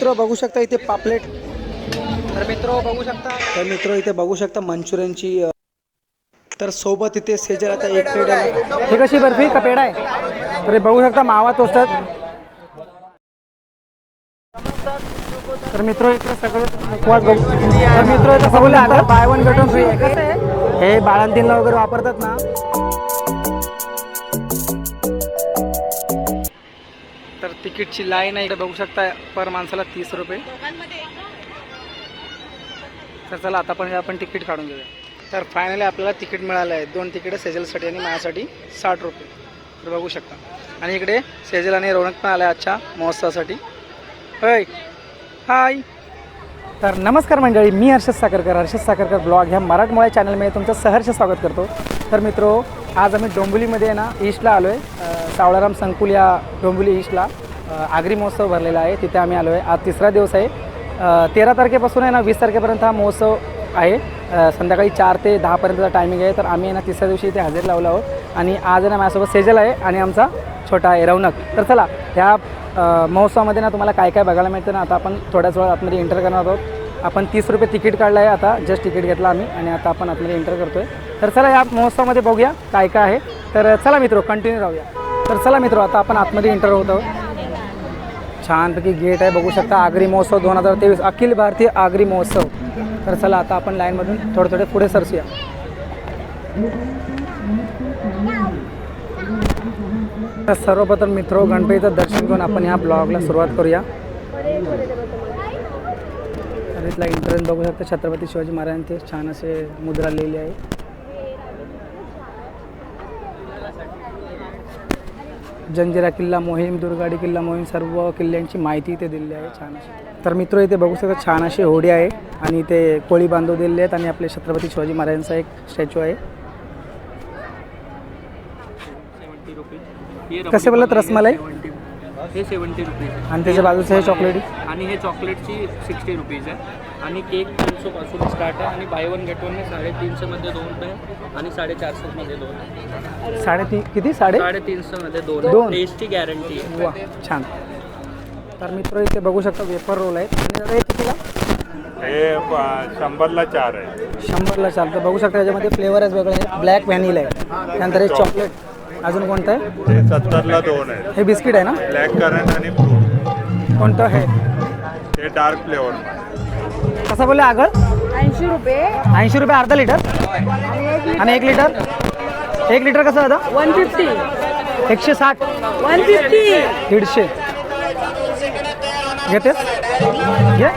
मित्र बघू शकता इथे पापलेट. तर मित्र बघू शकता. तर मित्र इथे बघू शकता मंचुरियनची तर सोबत इथे सेजल आता एक प्लेट आहे. हे कशी बर्फी? का पेढा आहे? तर हे बघू शकता मावा तोस्तात तर मित्र इथे सगळं उपवास बघू तर मित्र इथे सगळं आता buy one get one free आहे. कसं आहे? हे बाळंतींना वगैरे वापरतात ना. तिकीटची लाईन आहे. इकडे बघू शकता पर माणसाला तीस रुपये. तर चला आता पण आपण तिकीट काढून घेऊया. तर फायनली आपल्याला तिकीट मिळालं आहे. दोन तिकीट सेजलसाठी आणि माझ्यासाठी साठ रुपये. तर बघू शकता. आणि इकडे सेजल आणि रौनक पण आला आहे आजच्या महोत्सवासाठी. होय. हाय. तर नमस्कार मंडळी मी हर्षद साखरकर. हर्षद साखरकर ब्लॉग ह्या मराठमोळ्या चॅनलमध्ये तुमचं सहर्ष स्वागत करतो. तर मित्रो आज आम्ही डोंबिवलीमध्ये आहे ना ईस्टला आलो आहे सावळाराम संकुल या डोंबिवली ईस्टला आगरी महोत्सव भरलेला आहे. तिथे आम्ही आलो आहे आज तिसरा दिवस आहे. तेरा तारखेपासून आहे ना वीस तारखेपर्यंत हा महोत्सव आहे. संध्याकाळी चार ते दहापर्यंतचा टायमिंग आहे. तर आम्ही ना तिसऱ्या दिवशी इथे हजेरी लावलो आहोत. आणि आज आहे ना माझ्यासोबत सेजल आहे आणि आमचा छोटा आहे रौनक. तर चला ह्या महोत्सवामध्ये ना तुम्हाला काय काय बघायला मिळतं ना आता आपण थोड्याच वेळात आतमध्ये एंटर करणार आहोत. आपण तीस रुपये तिकीट काढलं आहे आता जस्ट तिकीट घेतलं आम्ही आणि आता आपण आतमध्ये एंटर करतो आहे तर चला या महोत्सवामध्ये बघूया काय काय आहे. तर चला मित्रो कंटिन्यू राहूया. तर चला मित्रो आता आपण आतमध्ये एंटर होत आहोत. छानपैकी गेट आहे. बघू शकता आगरी महोत्सव दोन हजार तेवीस. अखिल भारतीय आगरी महोत्सव. तर चला आता आपण लाईनमधून थोडे थोडे पुढे सरसूया. तर सर्वप्रथम मित्रो गणपतीचं दर्शन घेऊन आपण ह्या ब्लॉगला सुरुवात करूया. तर इथला इंटरेस्ट बघू शकता छत्रपती शिवाजी महाराजांचे छान असे मुद्रा लिहिली आहे. जंजिरा किल्ला मोहीम दुर्गाडी किल्ला मोहीम सर्व किल्ल्यांची माहिती इथे दिलेली आहे छान अशी तर मित्र इथे बघू शकता छान अशी होडी आहे आणि इथे कोळी बांधव दिलेले आहेत आणि आपले छत्रपती शिवाजी महाराजांचा एक स्टॅच्यू आहे. कसे बोलत रसमलाई? हे सेवन्टी रुपीज आहे. आणि त्याच्या बाजूचं हे चॉकलेटी आणि हे चॉकलेटची सिक्स्टी रुपीज आहे. आणि केक तीनशेपासून स्टार्ट आहे आणि बाय वन गेट वन साडेतीनशेमध्ये दोन आहे आणि साडेचारशेमध्ये दोन आहे. साडेतीन किती? साडे? साडेतीनशेमध्ये दोन. दोन? टेस्टची गॅरंटी आहे. वा छान. तर मित्र इथे बघू शकता वेफर रोल आहेत. आणि हे कितीला? हे शंभरला चार आहे. शंभरला चालतं बघू शकता याच्यामध्ये फ्लेवर आहेत वेगळे. आहेत ब्लॅक व्हॅनिला आहे. त्यानंतर हे चॉकलेट अजून कोणतं आहे? सत्तरला दोन आहे. हे बिस्किट आहे ना? ब्लॅक करंट आणि फ्रूट कोणतं हे ते डार्क फ्लेवर कसं बोलले आगळ? ऐंशी रुपये. ऐंशी रुपये अर्धा लिटर? आणि एक लिटर? एक लिटर कसं दादा वन फिफ्टी एकशे साठ. वन फिफ्टी दीडशे. घेतेस? घे.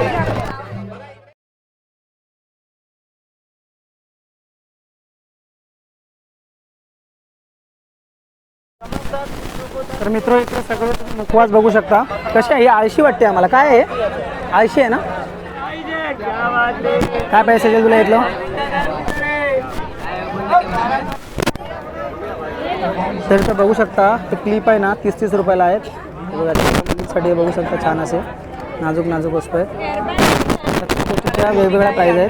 तर मित्र इकडे सगळं मुखवास बघू शकता. कशी आहे? ही आळशी वाटते आम्हाला. काय आहे? आळशी आहे ना? काय पैसे असेल तुला इथलं? तर बघू शकता ते क्लिप आहे ना तीस तीस रुपयाला आहेत. बघा साठी बघू शकता छान असे. नाजूक नाजूक वस्तू आहेत. वेगवेगळ्या प्राईज आहेत.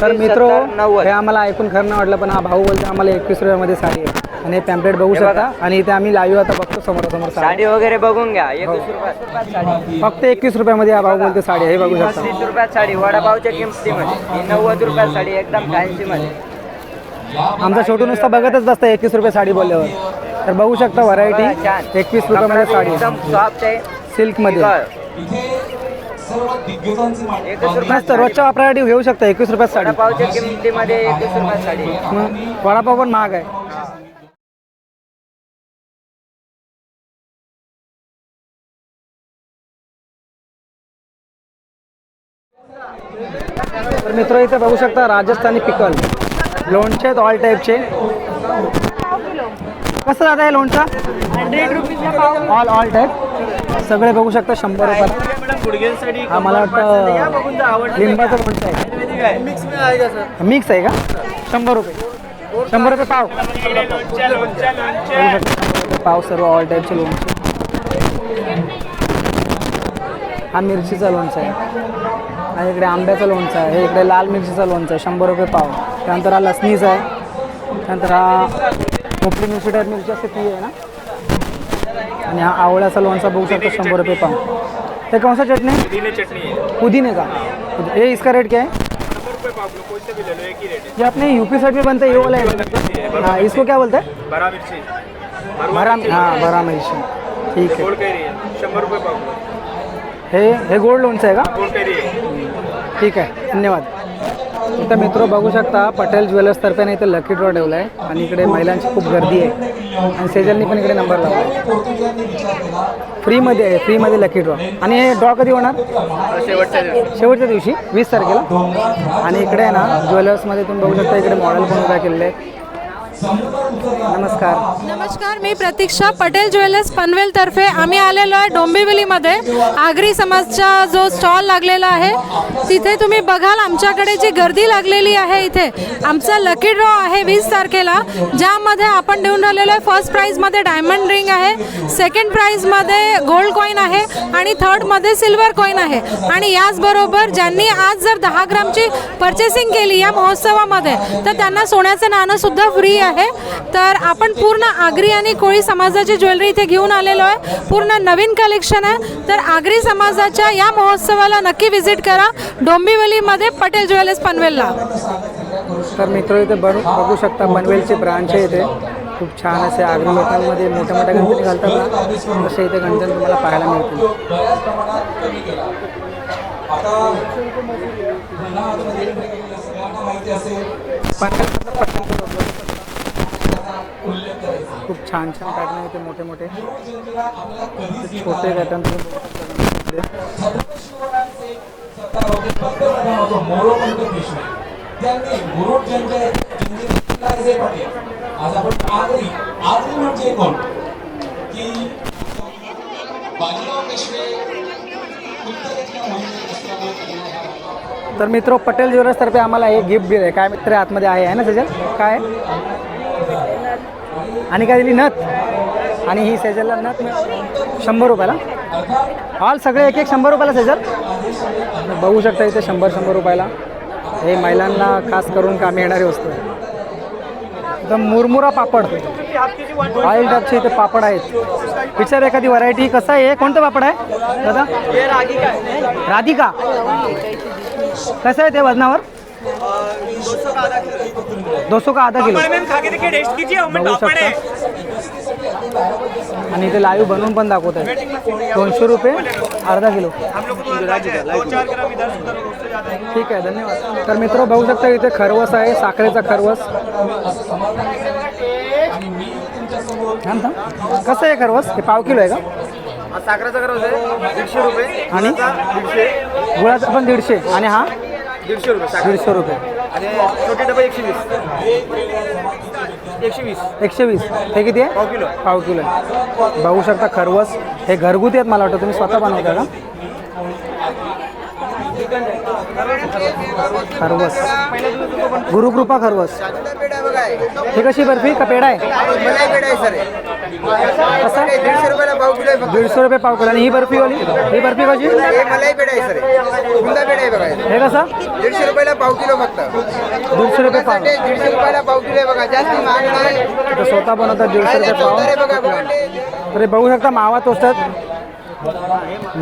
तर मित्र हे आम्हाला ऐकून खरं नाही वाटलं पण हा भाऊ बोलतो आम्हाला एकवीस रुपयामध्ये साडी आहे. आणि हे पॅम्पलेट बघू शकता. आणि इथे आम्ही लाईव्ह आता बघतो समोरासमोर साडी. साडी वगैरे बघून घ्या. साडी. फक्त एकवीस रुपयामध्ये हा भाऊ बोलतो साडी. आहे. हे बघू शकता. पस्तीस रुपयात साडी. वडापावच्या किमतीमध्ये. ही नव्वद रुपयात साडी एकदम मध्ये आमचा छोटू नुसता बघतच बसतं एकवीस रुपये साडी बोलल्यावर. तर बघू शकता व्हरायटी एकवीस रुपयामध्ये साडी एकदम सॉफ्ट आहे. सिल्कमध्ये रुपयात रोजच्या वापरासाठी घेऊ शकता एकवीस रुपयात साडी. वडापावच्या किमतीमध्ये एकवीस रुपयात साडी. मग वडापाव पण महाग आहे. तर मित्र इथे बघू शकता राजस्थानी पिकल. लोणचे आहेत ऑल टाईपचे कसं दादा आहे लोणचा? ऑल ऑल टाईप सगळे बघू शकता शंभर हा मला वाटतं लिंबाचं लोणचं आहे. मिक्स आहे का? शंभर रुपये. शंभर रुपये पाव. पाव सर्व ऑल टाईपचे लोणचे. हा मिरचीचा लोणचा आहे. आणि इकडे आंब्याचा लोणचा आहे. हे इकडे लाल मिरचीचा लोणचा आहे. शंभर रुपये पाव. त्यानंतर हा लसणीचा आहे. त्यानंतर हा मोठी मिरची टाईप मिरची असते ती आहे ना. आणि हा आवळ्याचा लोणचा बघू शकतो शंभर रुपये पाव. हे कौन सा चटनी? पुदीने चटनी है। पुदीने का। ये इसका रेट क्या है? ही ये अपने यूपी साइड में बनता है ये वाला है? हाँ इसको क्या बोलते हैं? बड़ा मिर्ची। भरा हाँ भरा मिरची। ठीक है। शंभर रुपये हे हे गोल्ड लोणचं आहे का है। ठीक आहे धन्यवाद। इथं मित्र बघू शकता पटेल ज्वेलर्सतर्फे नाही इथं लकी ड्रॉ ठेवला आहे आणि इकडे महिलांची खूप गर्दी आहे. आणि सेजलनी पण इकडे नंबर लावला आहे फ्रीमध्ये आहे फ्रीमध्ये लकी ड्रॉ आणि हे ड्रॉ कधी होणार? शेवटच्या दिवशी. शेवटच्या दिवशी वीस तारखेला. आणि इकडे आहे ना ज्वेलर्समध्ये तुम्ही बघू शकता इकडे मॉडेल पण उभ्या केलेले आहेत. नमस्कार. नमस्कार मी प्रतीक्षा पटेल ज्वेलर्स पनवेलतर्फे. आम्ही आलेलो आहे डोंबिवलीमध्ये. आगरी समाजचा जो स्टॉल लागलेला आहे तिथे तुम्ही बघाल आमच्याकडे जी गर्दी लागलेली आहे इथे. आमचा लकी ड्रॉ आहे वीस तारखेला ज्यामध्ये आपण देऊन राहिलेलो आहे फर्स्ट प्राईजमध्ये डायमंड रिंग आहे सेकंड प्राईजमध्ये गोल्ड कॉईन आहे आणि थर्डमध्ये सिल्वर कॉईन आहे. आणि याचबरोबर ज्यांनी आज जर दहा ग्रामची पर्चेसिंग केली या महोत्सवामध्ये तर त्यांना सोन्याचं नाणं सुद्धा फ्री आहे तर आपण पूर्ण आगरी आणि कोळी समाजाची ज्वेलरी इथे घेऊन आलेलो आहे. पूर्ण नवीन कलेक्शन आहे. तर आगरी समाजाच्या या महोत्सवाला नक्की व्हिजिट करा. डोंबिवलीमध्ये पटेल ज्वेलर्स पनवेलला. तर मित्र इथे बनू बघू शकता पनवेलची ब्रांच आहे इथे. खूप छान असे आगरी लोकांमध्ये मोठ्या मोठ्या गणपती घालतात ना. तसे इथे गणपती तुम्हाला पाहायला मिळतील. खूप छान छान पॅटर्न होते मोठे मोठे. छोटे पॅटर्न आज आपण आगरी आगरी म्हणजे कोण की बाजीराव पेशवे तर मित्र पटेल ज्वेलर्सतर्फे आम्हाला एक गिफ्ट दिलं आहे काय मित्र आतमध्ये आहे आहे ना सेजल? काय? आणि काय दिली? नथ. आणि ही सेजलला नथ शंभर रुपयाला. ऑल सगळे एक एक शंभर रुपयाला सेजल. बघू शकता इथे शंभर शंभर रुपयाला. हे महिलांना खास करून कामी येणारी वस्तू आहे. एकदम मुरमुरा पापड. ऑइल टापचे इथे पापड आहेत. विचार एखादी व्हरायटी कसं आहे? कोणतं पापड आहे? दादा? राधिका. कसं आहे ते वजनावर? दो सौ का आधा किलो? बघू शकता. आणि इथे लाईव्ह बनवून पण दाखवत आहे दोनशे रुपये अर्धा किलो. ठीक आहे धन्यवाद. तर मित्र बघू शकता इथे खरवस आहे साखरेचा खरवस. कसं आहे खरवस? हे पाव किलो आहे का? साखरेचा करत आहे. दीडशे रुपये. आणि? दीडशे. गुळाचा पण दीडशे. आणि हा? दीडशे रुपये दीडशे रुपये. आणि छोटे डबे एकशे वीस. एकशे वीस. एकशे वीस. हे किती आहे? पाव किलो. पाव किलो आहे. बघू शकता खरवस. हे घरगुती आहेत मला वाटतं. तुम्ही स्वतः बनवता का? खरवस. गुरुकृपा खरवस. हे कशी बर्फी? का पेढा आहे? मलाई पेढा आहे सर. कसं? दीडशे रुपयाला पाव किलो आहे फक्त. दीडशे रुपये पाव किलो. आणि ही बर्फीवाली ही बर्फी कशी? हे मलाई पेढा आहे सर. गुंदा पेढा आहे बघा. हे कसं? दीडशे रुपयाला पाव किलो फक्त. दीडशे रुपये पाव. दीडशे रुपयाला पाव किलो आहे बघा. जास्त महाग नाही. स्वतः बनवतात दीडशे रुपये चौदा आहे पाव बघा तर हे बघू शकता मावा टोस्टात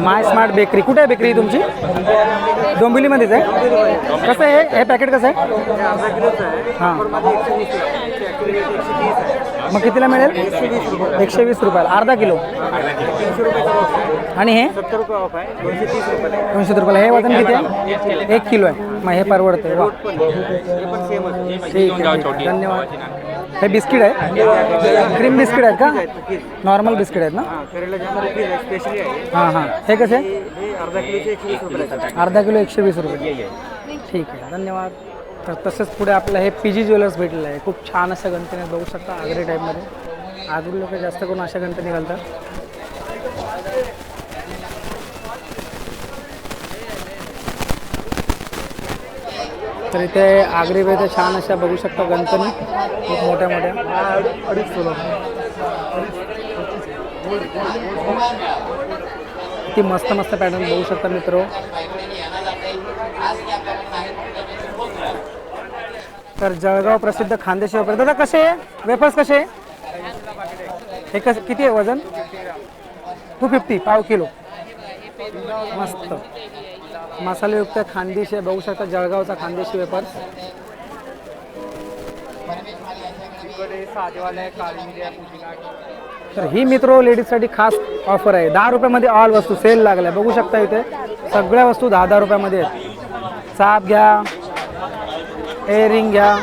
माय स्मार्ट बेकरी. कुठे आहे बेकरी तुमची? डोंबिवलीमध्येच आहे? कसं आहे? हे पॅकेट कसं आहे? हां. मग कितीला मिळेल? एकशे वीस रुपयाला. अर्धा किलो. आणि हे? दोनशे रुपयाला. हे वजन किती आहे? एक किलो आहे. मग हे परवडते ठीक आहे. धन्यवाद. हे बिस्किट आहे क्रीम बिस्किट आहेत का? नॉर्मल बिस्किट आहेत ना? हां हां. हे कसे? अर्धा किलो एकशे वीस रुपये. ठीक आहे. धन्यवाद. तर तसंच पुढे आपलं हे पी जी ज्वेलर्स भेटलेलं आहे. खूप छान असं गणपती बघू शकता आगरी टाईपमध्ये आगरी लोक जास्त करून अशा गणपती घालतात. तर इथे आगरी इथे छान अशा बघू शकता गणपती. खूप मोठ्या मोठ्या. अडीच किती मस्त मस्त पॅटर्न बघू शकता मित्र. तर जळगाव प्रसिद्ध खानदेशी वेफर दादा कसे आहे? वेफर्स कसे आहे? हे कसं किती आहे वजन? टू फिफ्टी पाव किलो. मस्त. मसालेयुक्त खानदेशी आहे. बघू शकता जळगावचा खानदेशी वेफर तर ही मित्र लेडीजसाठी खास ऑफर आहे. दहा रुपयामध्ये ऑल वस्तू सेल लागलाय. बघू शकता इथे. सगळ्या वस्तू दहा दहा रुपयामध्ये आहेत. चाप घ्या. एअरिंग घ्या.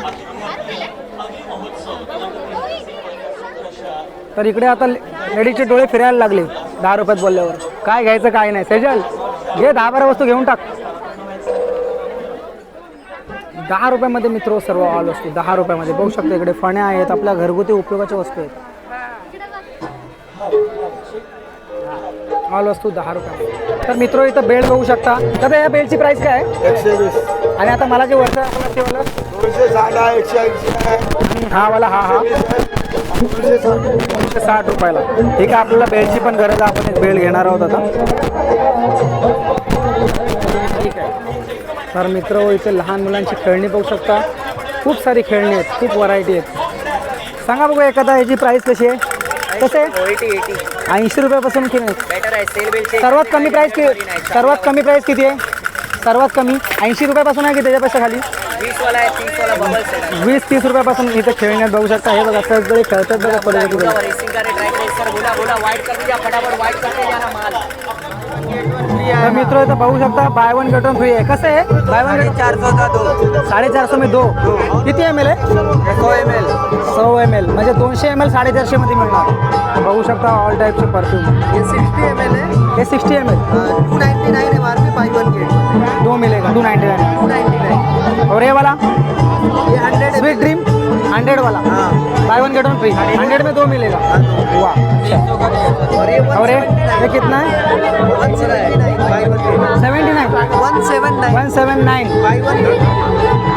तर इकडे आता लेडीजचे डोळे फिरायला लागले दहा रुपयात बोलल्यावर. काय घ्यायचं काय नाही. सेजल घे दहा बारा वस्तू घेऊन टाक. दहा रुपयामध्ये मित्र सर्व ऑल वस्तू. दहा रुपयामध्ये. बघू शकता इकडे फण्या आहेत आपल्या घरगुती उपयोगाच्या वस्तू आहेत. ऑल वस्तू दहा रुपया तर मित्र इथं बेल्ट बघू शकता. दादा या बेल्टची प्राइस काय आहे? एकशे वीस. आणि आता मला जे वरचा ते वाला दोनशे साठ आहे एकशे ऐंशी आहे. आणि हा वाला हा हा. दोनशे साठ. रुपयाला. ठीक आहे आपल्याला बेल्टची पण गरज आहे आपण एक बेल्ट घेणार आहोत आता. ठीक आहे. तर मित्र इथे लहान मुलांची खेळणी बघू शकता. खूप सारी खेळणी आहेत खूप व्हरायटी आहेत. सांगा बघू एखादा याची प्राईस कशी आहे? कसं? आहे एटी एटी ऐंशी रुपयापासून किती? बेटर आहे सेल बिल सर्वात कमी प्राईस किती सर्वात कमी प्राईस किती आहे? सर्वात कमी ऐंशी रुपयापासून आहे की त्याच्यापेक्षा खाली? वीस तीस रुपयापासून इथे खेळण्यात बघू शकता. हे बघा सगळे खेळतात बघा पडले तर मित्र इथं बघू शकता buy one get one free आहे. कसं आहे? बाय वन गेट चार सौ का दो साडेचार सौ में दो किती एम एल आहे? सौ एम एल सौ एम एल म्हणजे दोनशे एम एल साडेचारशे मध्ये मिळणार. बघू शकता ऑल टाईपचे परफ्यूम ये सिक्सटी एम एल है हे sixty M L two ninety nine M R P buy one get दो मिलेगा. Two ninety nine two ninety nine और ये वाला हंड्रेड स्वीट ड्रीम हंड्रेड वाला. Buy one get one free hundred में दो मिलेगा. वाह. और ये कितना है? Seven nine. One seven nine. One seven nine buy one get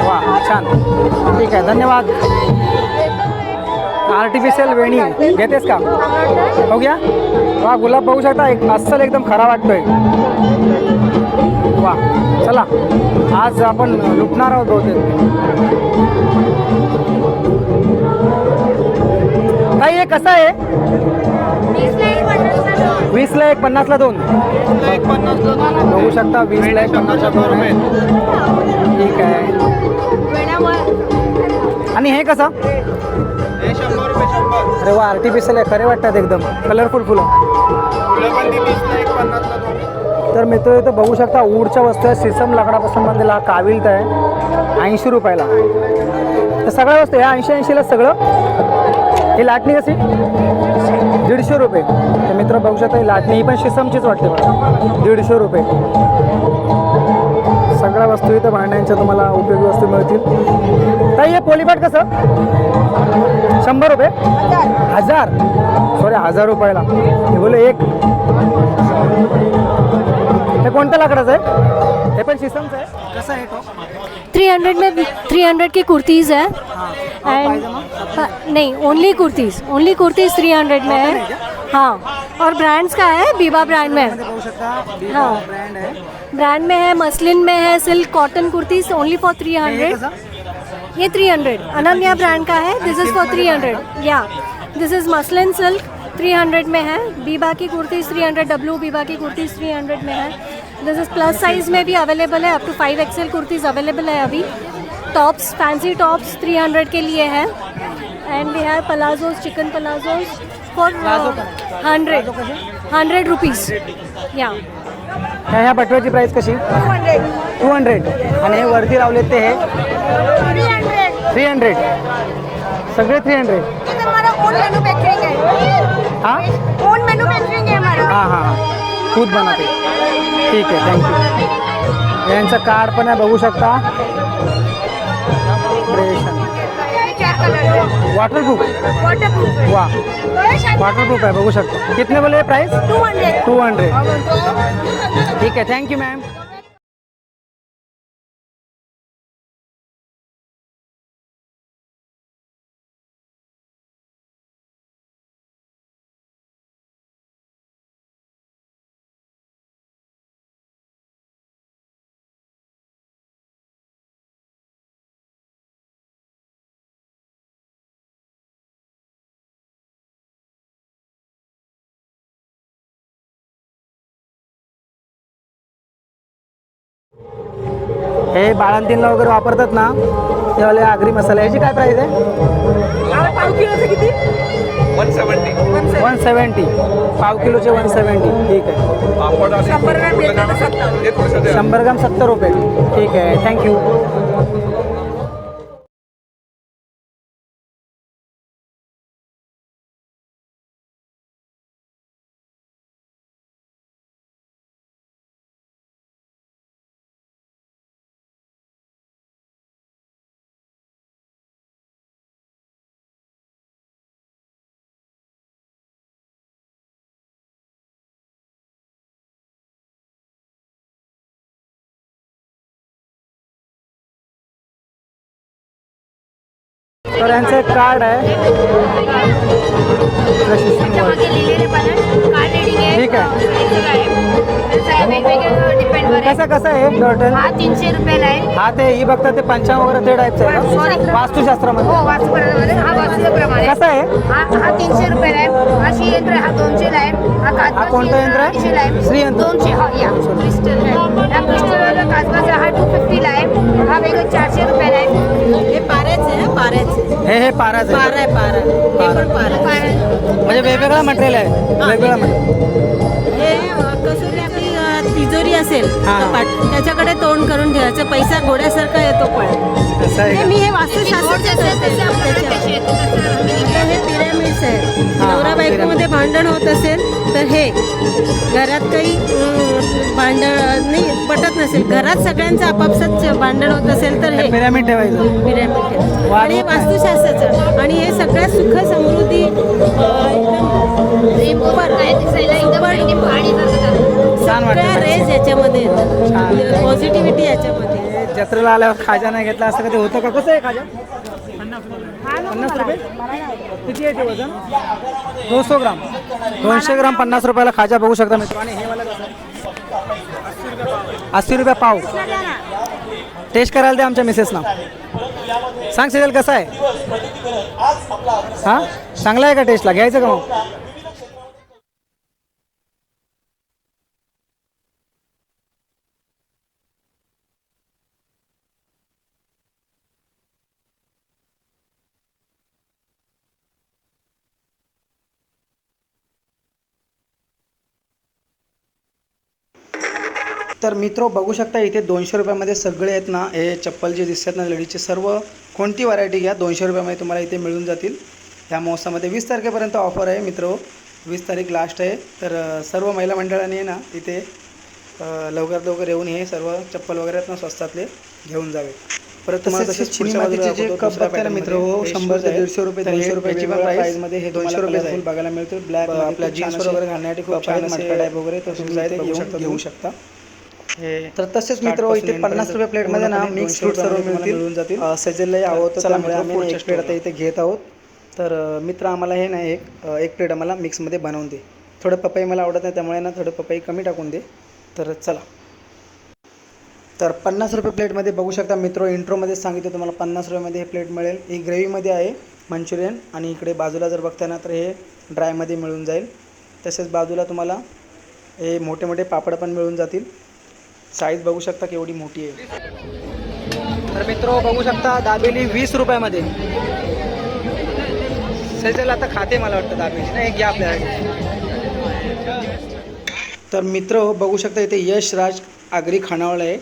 वा छान ठीक आहे धन्यवाद. आर्टिफिशियल वेणी. घेतेस का? हो गया? वा गुलाब बघू शकता एक अस्सल एकदम खरा वाटतोय. वा चला आज आपण लुटणार आहोत बहुतेक. काही हे कसं आहे? वीसला एक पन्नासला दोन. बघू शकता वीसला एक पन्नासला दोन ठीक आहे. आणि हे कसं? अरे वा आर्टिफिशियल आहे. खरे वाटतात एकदम. कलरफुल फुलं. तर मित्र इथं बघू शकता ऊडच्या वस्तू आहे सिसम लाकडापासून बनलेला काविलत आहे ऐंशी रुपयाला. तर सगळ्या वस्तू ह्या ऐंशी ऐंशीला सगळं. ही लाटणी कशी? दीडशे रुपये. तर मित्र बघू शकता ही लाटणी ही पण शिसमचीच वाटते मला दीडशे रुपये. सगळ्या वस्तू इथं भांड्यांच्या तुम्हाला उपयोगी वस्तू मिळतील. ताई हे पोलीपाट कसं? शंभर रुपये. हजार. सॉरी हजार रुपयाला. हे बोले एक. हे कोणत्या लाकडाचं आहे? हे पण शिसमचं आहे. कसं आहे तो? थ्री हंड्रेड में थ्री हंड्रेड की कुर्तीज़ है। एंड नहीं only kurtis only kurtis three hundred में है। हाँ और ब्रांड्स का है बीबा ब्रांड में। है। शकता हाँ। ब्रांड में है मसलिन में है silk cotton kurtis only for three हे हंड्रेड ये थ्री हंड्रेड अनन्या ब्रांड का है this is for three hundred या this is muslin silk three hundred में है। बीबा की kurtis three hundred W Biba की कुर्तीज़ थ्री हंड्रेड में है। दिस इज़ प्लस साइज़ में भी अवेलेबल है up to five XL kurtis available है अभी। Tops fancy tops three hundred के लिए है। And we have palazzos chikan palazzos for hundred hundred rupees या ह्या ह्या बटव्याची प्राइस कशी? टू हंड्रेड आणि हे वरती लावलेत ते हे? थ्री हंड्रेड सगळे थ्री हंड्रेड है हाँ? है हाँ हाँ हाँ. खुद बनवते ठीक आहे थँक्यू यांचं कार्ड पण आहे बघू शकता. चार प्रूफ वॉटरप्रूफ वाटर प्रूफ है वा. वॉटरप्रूफ आहे बघू शकता. कितने बोले price two hundred two hundred ठीक आहे थँक्यू मॅम हे बाळंतीनला वगैरे वापरतात ना ते वाले आगरी मसाला. याची काय प्राईस आहे? पाव किलोचं किती? वन सेवन्टी पाव किलोचे वन सेवन्टी ठीक आहे. शंभर ग्राम सत्तर. रुपये. ठीक आहे. थँक्यू तर यांचं एक कार्ड आहे. ठीक आहे. कसं कसं आहे टोटल हा तीनशे रुपयाला आहे. हा ते ही बघता ते पंचांग वगैरे ते टाईपचं आहे वास्तुशास्त्रामध्ये. हो वास्तुप्रमाणे. हा वास्तुप्रमाणे. कसं आहे? हा हा तीनशे रुपयाला आहे. हा श्रीयंत्र आहे, हा दोनशेला आहे. हा हा कोणतं यंत्र आहे? आहे. श्रीयंत्र. दोनशे हा या. क्रिस्टल आहे. हा हा टू फिफ्टीला आहे. हा वेगळं चारशे रुपयाला आहे. हे पाऱ्याचे हे हे पाराच पार आहे पार हे पण पार आहे. पार- म्हणजे वेगवेगळं मटेरियल आहे. वेगवेगळं मटेरियल हे कसोरी आपली तिजोरी असेल हा. कपाट त्याच्याकडे तोंड करून ठेवायचं पैसा घोड्यासारखा येतो पण असं आहे हे का? मी हे वास्तुशास्त्राचे जसं- जसं आपल्याकडे त्याच्यावर पैसे येतात तसं meaning तर हे पिरॅमिड्स आहे हा, नवरा बायकोमध्ये भांडण होत असेल तर हे घरात काही अं, भांडण नाही पटत नसेल घरात सगळ्यांचं आपापसात भांडण होत असेल तर हे पिरामिड ठेवायचं पिरॅमिड आहे. वाढ आणि हे. वास्तुशास्त्राचं आणि हे सगळ्यात सुख समृद्धी पॉझिटिव्हिटी याच्यामध्ये. जत्रेला आल्यावर खाजा नाही घेतला असं कधी होतं का? कसं आहे खाजा? पन्नास रुपये? किती आहे ते वजन? दोनशे ग्राम. दोनशे ग्राम पन्नास रुपयाला खाजा बघू शकता मित्र आणि हे मला कसं अस्सी रुपये पाव. टेस्ट करायला दे आमच्या मिसेसना सांग सिरियल कसा आहे? हां? चांगला आहे का टेस्टला घ्यायचं का मग? तर मित्र बघू शकता इथे दोनशे रुपयामध्ये सगळे आहेत ना हे चप्पल जे दिसतात ना लेडीजचे सर्व कोणती व्हरायटी घ्या दोनशे रुपयामध्ये तुम्हाला इथे मिळून जातील. ह्या महोत्सवामध्ये वीस तारखेपर्यंत ऑफर आहे मित्र. वीस तारीख लास्ट आहे. तर सर्व महिला मंडळाने ना इथे लवकरात लवकर येऊन हे सर्व चप्पल वगैरे आहेत ना स्वस्तातले घेऊन जावे. परत तुम्हाला तसेच जे कप मित्र हो शंभर ते दीडशे रुपये दोनशे रुपयाची पण प्राईसमध्ये हे दोनशे रुपये बघायला मिळतो ब्लॅक आपल्या जीन्स वगैरे घालण्यासाठी खूप छान टाईप वगैरे तर तुम्ही घेऊ शकता. तर तसेच मित्र इथे पन्नास रुपये प्लेटमध्ये ना मिक्स फ्रूट सर्व मिळून जातील. आवडतं त्यामुळे आम्ही एक प्लेट आता इथे घेत आहोत. तर मित्र आम्हाला हे ना एक एक प्लेट आम्हाला मिक्समध्ये बनवून दे. थोडं पपई मला आवडत नाही त्यामुळे ना थोडं पपई कमी टाकून दे. तर चला. तर पन्नास रुपये प्लेटमध्ये बघू शकता मित्र इंट्रोमध्ये सांगितलं तुम्हाला पन्नास रुपयामध्ये हे प्लेट मिळेल. ही ग्रेव्हीमध्ये आहे मंचुरियन. आणि इकडे बाजूला जर बघता ना तर हे ड्रायमध्ये मिळून जाईल. तसेच बाजूला तुम्हाला हे मोठे मोठे पापड पण मिळून जातील. साईज बघू शकता केवढी मोठी आहे. तर मित्र बघू शकता दाबेली वीस रुपयामध्ये. सेजल आता खाते मला वाटतं दाबेली नाही घ्या आपल्यासाठी तर मित्र बघू शकता इथे यश राज आगरी खानावळ आहे.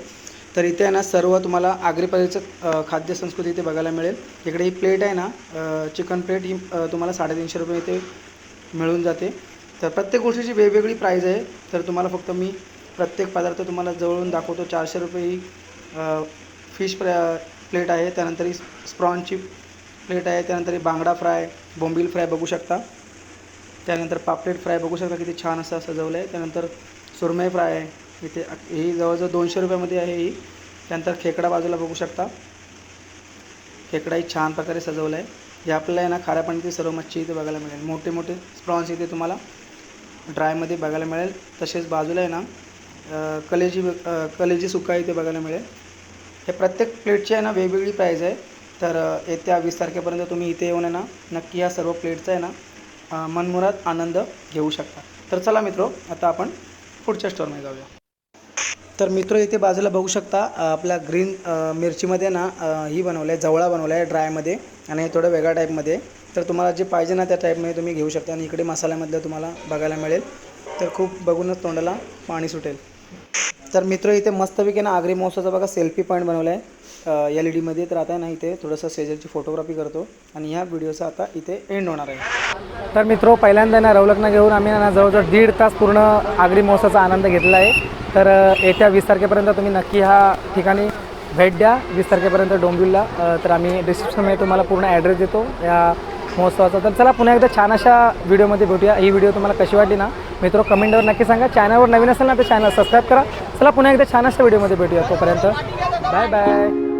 तर इथे आहे ना सर्व तुम्हाला आगरी पद्धतीचं अ, खाद्य संस्कृती इथे बघायला मिळेल. इकडे ही प्लेट आहे ना चिकन प्लेट ही तुम्हाला साडेतीनशे रुपये इथे मिळून जाते. तर प्रत्येक गोष्टीची वेगवेगळी प्राईज आहे. तर तुम्हाला फक्त मी प्रत्येक पदार्थ तुम्हाला जवळून दाखवतो. चारशे रुपये ही फिश प्र प्लेट आहे. त्यानंतर ही स्प्रॉनची प्लेट आहे. त्यानंतर ही बांगडा फ्राय बोंबील फ्राय बघू शकता. त्यानंतर पापलेट फ्राय बघू शकता. किती छान असं सजवलं आहे त्यानंतर सुरमई फ्राय आहे. इथे ही जवळजवळ दोनशे रुपयामध्ये आहे ही. त्यानंतर खेकडा बाजूला बघू शकता. खेकडाही छान प्रकारे सजवलं आहे हे आपल्याला आहे ना खाऱ्या पाण्यातील सर्व मच्छी इथे बघायला मिळेल. मोठे मोठे स्प्रॉन्स इथे तुम्हाला ड्रायमध्ये बघायला मिळेल. तसेच बाजूला आहे ना कलेजी कलेजी सुका इथे बघायला मिळेल. हे प्रत्येक प्लेटची आहे ना वेगवेगळी प्राईज आहे. तर येत्या वीस तारखेपर्यंत तुम्ही इथे येऊन आहे ना नक्की ह्या सर्व प्लेटचा आहे ना मनमुरात मनमुराद आनंद घेऊ शकता. तर चला मित्रो आता आपण पुढच्या स्टोरमध्ये जाऊया. तर मित्र इथे बाजूला बघू शकता आपल्या ग्रीन मिरचीमध्ये ना ही बनवलं आहे जवळा बनवला आहे ड्रायमध्ये आणि थोडं वेगळ्या टाईपमध्ये तर तुम्हाला जे पाहिजे ना त्या टाईपमध्ये तुम्ही घेऊ शकता. आणि इकडे मसाल्यामधलं तुम्हाला बघायला मिळेल. तर खूप बघूनच तोंडाला पाणी सुटेल. तर मित्र इथे मस्तपैकी ना आगरी महोत्सवाचा बघा सेल्फी पॉईंट बनवला आहे एल ई डीमध्ये तर आता ना इथे. थोडंसं सेजलची फोटोग्राफी करतो. आणि ह्या व्हिडिओचा आता इथे एंड होणार आहे. तर मित्र पहिल्यांदा ना रवलग्न घेऊन आम्ही ना जवळजवळ दीड तास पूर्ण आगरी महोत्सवाचा आनंद घेतला आहे. तर येत्या वीस तारखेपर्यंत तुम्ही नक्की ह्या ठिकाणी भेट द्या. वीस तारखेपर्यंत डोंबिवलीला. तर आम्ही डिस्क्रिप्शनमध्ये तुम्हाला पूर्ण ॲड्रेस देतो. या महोत्सवाचा. तर चला पुन्हा एकदा छान अशा व्हिडिओमध्ये भेटूया. ही व्हिडिओ तुम्हाला कशी वाटली ना मित्र कमेंटवर नक्की सांगा. चॅनलवर नवीन असेल ना तर चॅनल सबस्क्राईब करा. चला पुन्हा एकदा छान अशा व्हिडिओमध्ये भेटूया तोपर्यंत. Bye bye